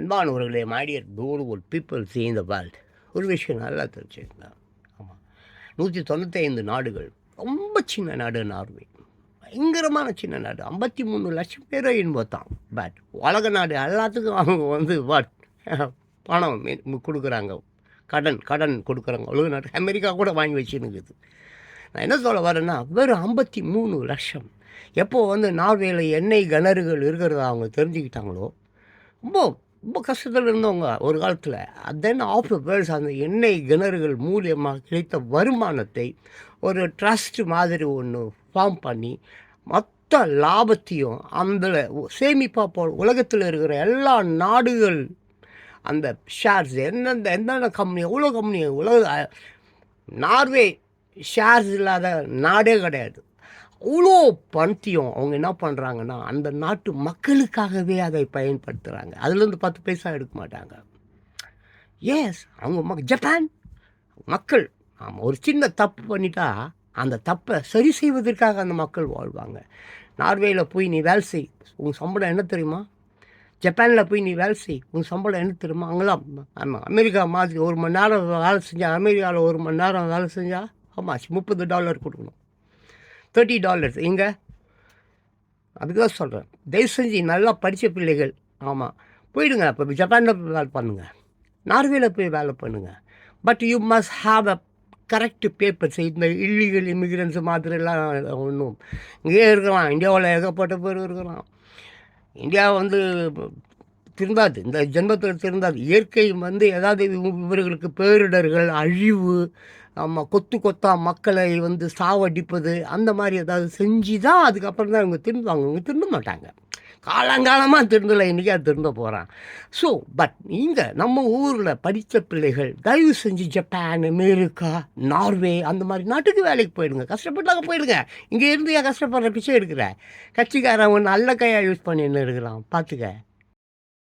அன்பானவர்களே my dear beautiful people see the world ஒரு விஷயம் நல்லா தெரிஞ்சுக்கலாம். ஆமாம் நூற்றி தொண்ணூத்தைந்து நாடுகள். ரொம்ப சின்ன நாடு நார்வே. பயங்கரமான சின்ன நாடு. ஐம்பத்தி மூணு லட்சம் பேரை இன்பத்தான் பட் உலக நாடு எல்லாத்துக்கும் அவங்க வந்து வாட் பணம் கொடுக்குறாங்க. கடன் கடன் கொடுக்குறாங்க. உலக நாடு அமெரிக்கா கூட வாங்கி வச்சுருக்குது. நான் என்ன சொல்ல வரேன்னா வெறும் ஐம்பத்தி மூணு லட்சம். எப்போ வந்து நார்வேயில் எண்ணெய் கிணறுகள் இருக்கிறத அவங்க தெரிஞ்சுக்கிட்டாங்களோ ரொம்ப ரொம்ப கஷ்டத்தில் இருந்தவங்க ஒரு காலத்தில். தென் ஆஃப் வேர்ல்ஸ் அந்த எண்ணெய் கிணறுகள் மூலியமாக கிடைத்த வருமானத்தை ஒரு ட்ரஸ்ட் மாதிரி ஒன்று ஃபார்ம் பண்ணி மொத்த லாபத்தையும் அந்த சேமிப்பாக போ உலகத்தில் இருக்கிற எல்லா நாடுகள் அந்த ஷேர்ஸ் எந்தெந்த எந்தெந்த கம்பெனி எவ்வளோ கம்பெனி உலக நார்வே ஷேர்ஸ் இல்லாத நாடே கிடையாது. அவ்வளோ பணத்தையும் அவங்க என்ன பண்ணுறாங்கன்னா அந்த நாட்டு மக்களுக்காகவே அதை பயன்படுத்துகிறாங்க அதுலேருந்து பத்து பைசா எடுக்க மாட்டாங்க. எஸ் அவங்க மக் ஜப்பான் மக்கள் ஆமாம் ஒரு சின்ன தப்பு பண்ணிட்டா அந்த தப்பை சரி செய்வதற்காக அந்த மக்கள் வாழ்வாங்க. நார்வேயில் போய் நீ வேலை செய் உன் சம்பளம் என்ன தெரியுமா? ஜப்பானில் போய் நீ வேலை செய் உன் சம்பளம் என்ன தெரியுமா? அங்கெல்லாம் ஆமாம் அமெரிக்கா மாதிரி ஒரு மணி நேரம் வேலை செஞ்சால் அமெரிக்காவில் ஒரு மணி நேரம் வேலை செஞ்சால் ஆமாம் முப்பது டாலர் கொடுக்கணும். தேர்ட்டி டாலர்ஸ் இங்கே அதுக்கு தான் சொல்கிறேன் தயவு செஞ்சு நல்லா படித்த பிள்ளைகள் ஆமாம் போயிடுங்க. இப்போ ஜப்பானில் போய் வேலை பண்ணுங்கள் நார்வேல போய் வேலை பண்ணுங்கள் but you must have a correct papers இந்த இல்லீகல் இமிகிரன்ஸ் மாதிரிலாம் ஒன்றும் இங்கேயே இருக்கலாம். இந்தியாவில் ஏகப்பட்ட பேர் இருக்கலாம். இந்தியா வந்து திருந்தாது. இந்த ஜென்மத்தில் திருந்தாது. இயற்கை வந்து ஏதாவது இவர்களுக்கு பேரிடர்கள் அழிவு ஆமாம் கொத்து கொத்தா மக்களை வந்து சாவடிப்பது அந்த மாதிரி ஏதாவது செஞ்சு தான் அதுக்கப்புறம் தான் இவங்க திருந்துவாங்க. இவங்க திருந்த மாட்டாங்க. காலங்காலமாக திருந்தலை இன்றைக்கி அது திருந்த போகிறான் ஸோ பட் இங்கே நம்ம ஊரில் படித்த பிள்ளைகள் தயவு செஞ்சு ஜப்பான் அமெரிக்கா நார்வே அந்த மாதிரி நாட்டுக்கு வேலைக்கு போயிடுங்க. கஷ்டப்பட்டாங்க போயிடுங்க. இங்கே இருந்து ஏன் கஷ்டப்படுற பிச்சை எடுக்கிற? கட்சிக்காரன் ஒன்று நல்ல கையாக யூஸ் பண்ணின்னு இருக்கிறான். பார்த்துக்க